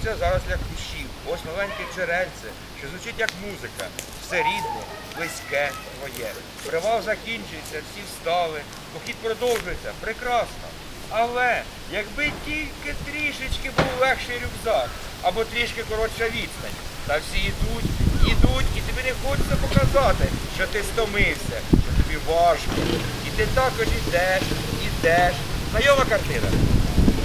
Розпливаються зараз як кущів, ось маленьке джерельце, що звучить як музика. Все рідне, близьке, твоє. Привал закінчується, всі встали, похід продовжується, прекрасно. Але якби тільки трішечки був легший рюкзак, або трішки коротша відстань, та всі йдуть, йдуть, і тобі не хочеться показати, що ти стомився, що тобі важко. І ти також йдеш, ідеш. Знайома картина.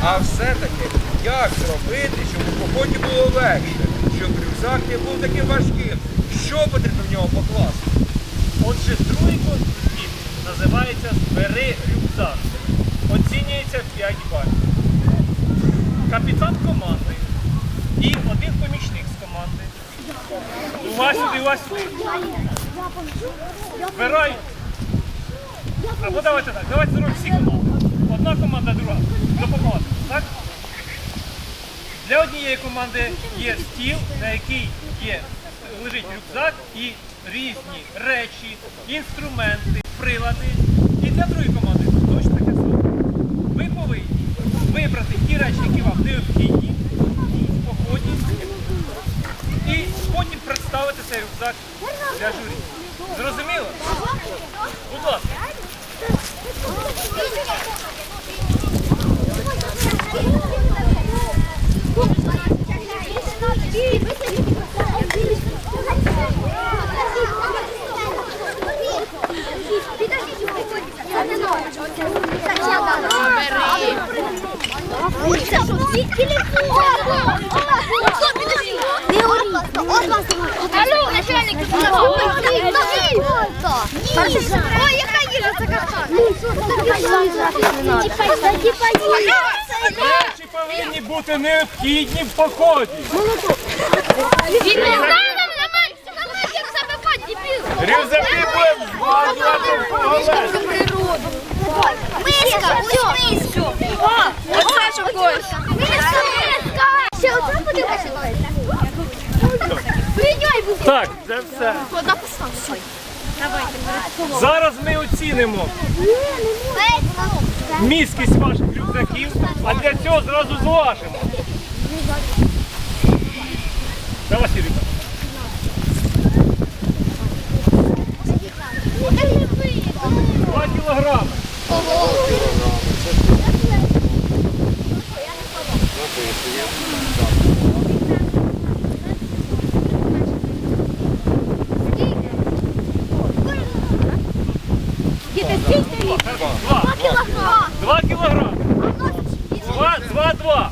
А все-таки як зробити, щоб у поході було легше, щоб рюкзак не був таким важким? Що потрібно в нього покласти? Отже, другий конкурс називається Збери рюкзак. Оцінюється 5 балів. Капітан команди і один помічник з команди. Увага сюди, увага сюди. Збирають. Або давайте так, давайте зробимо всі команди. Одна команда, друга. Допомагати. Так? Для однієї команди є стіл, на який є, лежить рюкзак і різні речі, інструменти, прилади. І для другої команди точно таке саме. Ви повинні вибрати ті речі, які вам необхідні поході, і потім представити цей рюкзак для журі. Зрозуміло? Будь ласка. Речі повинні бути необхідні в поході. Він Рюкзаки будемо. Ще оце подивися. Прийняй, Так, це все. Зараз ми оцінимо міськість ваших рюкзаків, а для цього зразу зважимо. Давай, Сіріка. Два кілограми. Два. Два кілограми. Два, два, два.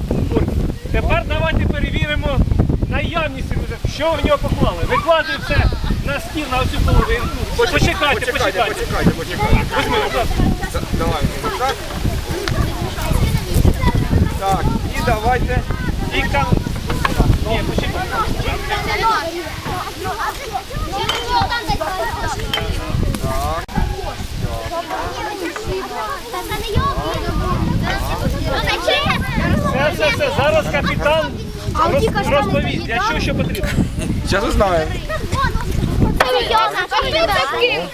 Тепер давайте перевіримо наявність рюкзака. Що в нього поклали? Викладуємо все на стіл, на оцю половинку. Почекайте, почекайте. почекайте, почекайте. Візьми, будь ласка. Давай так. Так, і давайте. І кам... Ні, почекайте. Все, все, все. Зараз капітан роз- розповість, для чого що потрібно. Зараз узнаємо.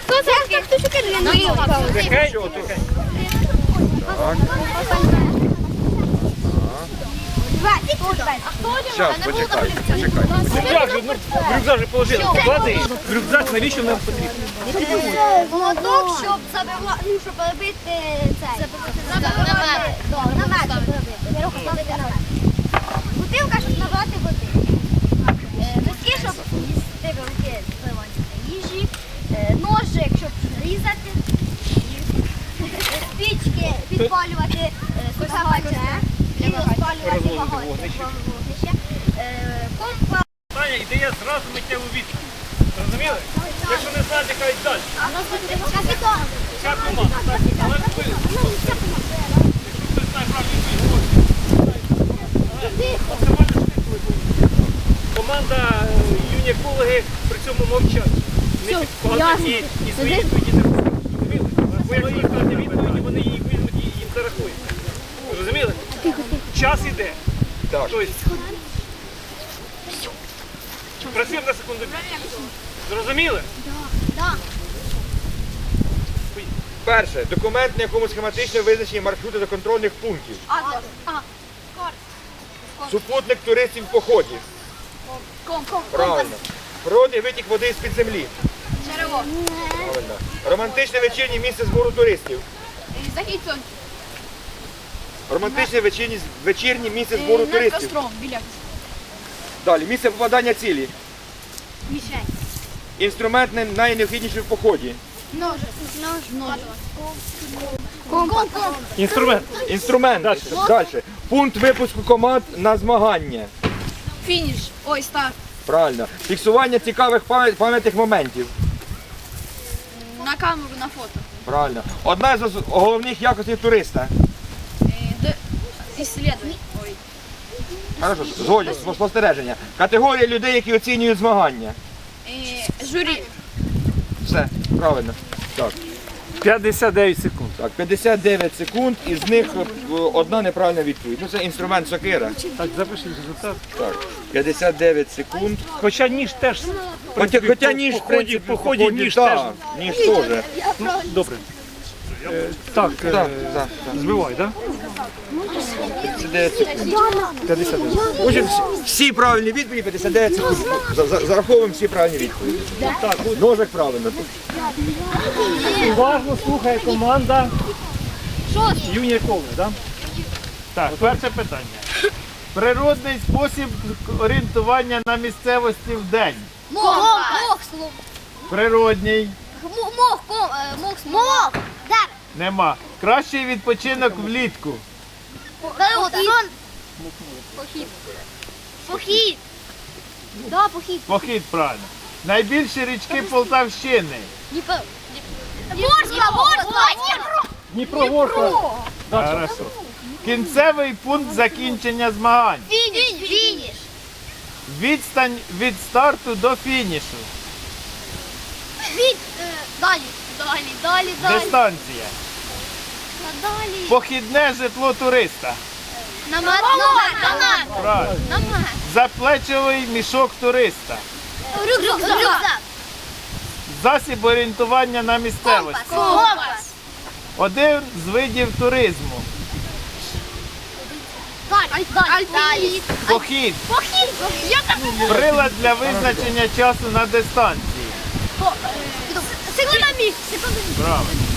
Це? Це? Тихенько, тихенько. Зараз, почекайте. Ну як же, ну в рюкзак же положили. Клади. В рюкзак навіщо нам потрібно? Молоток, щоб забивати, ну, щоб робити цей. Намет. Намет, робити. Робити намет. Вогонь- вогнище. Компас. Питання ідея зразу миттєву відповідь. Зрозуміли? Якщо не знаєте, кажуть далі. Ця команда. Але ви, якщо хтось знає правильну відповідь. Команда при цьому мовчать. Не підказують і, і свої відповіді не розуміли. Бо якщо їх дати відповіді, вони її і їм зарахують. Розуміли? Час іде. Так. Тобто, працюємо на секунду. Зрозуміли? Перше, документ, на якому схематично визначені маршрути до контрольних пунктів. Супутник туристів в поході. Правильно. Природний витік води з-під землі. Джерело. Правильно. Романтичне вечірнє місце збору туристів. Захід сонця. Романтичне вечірнє, вечірнє місце збору туристів. біля. Далі. Місце попадання цілі. Мішень. Інструмент най- найнеобхідніший в поході. Нож. Нож. Нож. Компас. Інструмент. Інструмент. Далі. Далі. Пункт випуску команд на змагання. Фініш. Ой, старт. Правильно. Фіксування цікавих пам'ят- пам'ятних моментів. На камеру, на фото. Правильно. Одна з ос- головних якостей туриста. Ой. Хорошо, згоден, спостереження. Категорія людей, які оцінюють змагання. Жюри. Все, правильно. Так, 59 секунд. так, 59 секунд, із них е, одна неправильна відповідь. Ну це інструмент сокира. Так, запишіть результат. Так, 59 секунд. Хоча ніж теж. Хоча, хоча ніж, в принципі, по ході ніж теж. ніж теж. Добре. Е, Так, е, Так, так, так. збивай, так? 59 59. Отже, всі, правильні відповіді, 59 секунд. За- за- Зараховуємо всі правильні відповіді. Так, Ножик правильно. уважно слухає команда? Юнія Ковни, так? Так, перше питання. Природний спосіб орієнтування на місцевості в день. Мох. Мох. Мох. Природній Мох. Мох. Мох. Мох. Нема. Кращий відпочинок влітку. Похід. Похід. Похід. Да, похід. Похід правильно. Найбільші річки Полтавщини. Дніпро. Ворська, Дніпро. Дніпро Хорошо. Кінцевий пункт закінчення змагань. Фініш. Фініш. Відстань від старту до фінішу. Від. е, Далі. Далі, далі, далі. Дистанція. Далі. Похідне житло туриста. Намет. Намет. Намет. Правильно. Намет. Заплечовий мішок туриста. Рюкзак. Рюкзак. Засіб орієнтування на місцевості. Компас. Один з видів туризму. Далі. Далі. Похід. Похід. Я так. Прилад для визначення часу на дистанції. Секундомір. секунду. Правильно.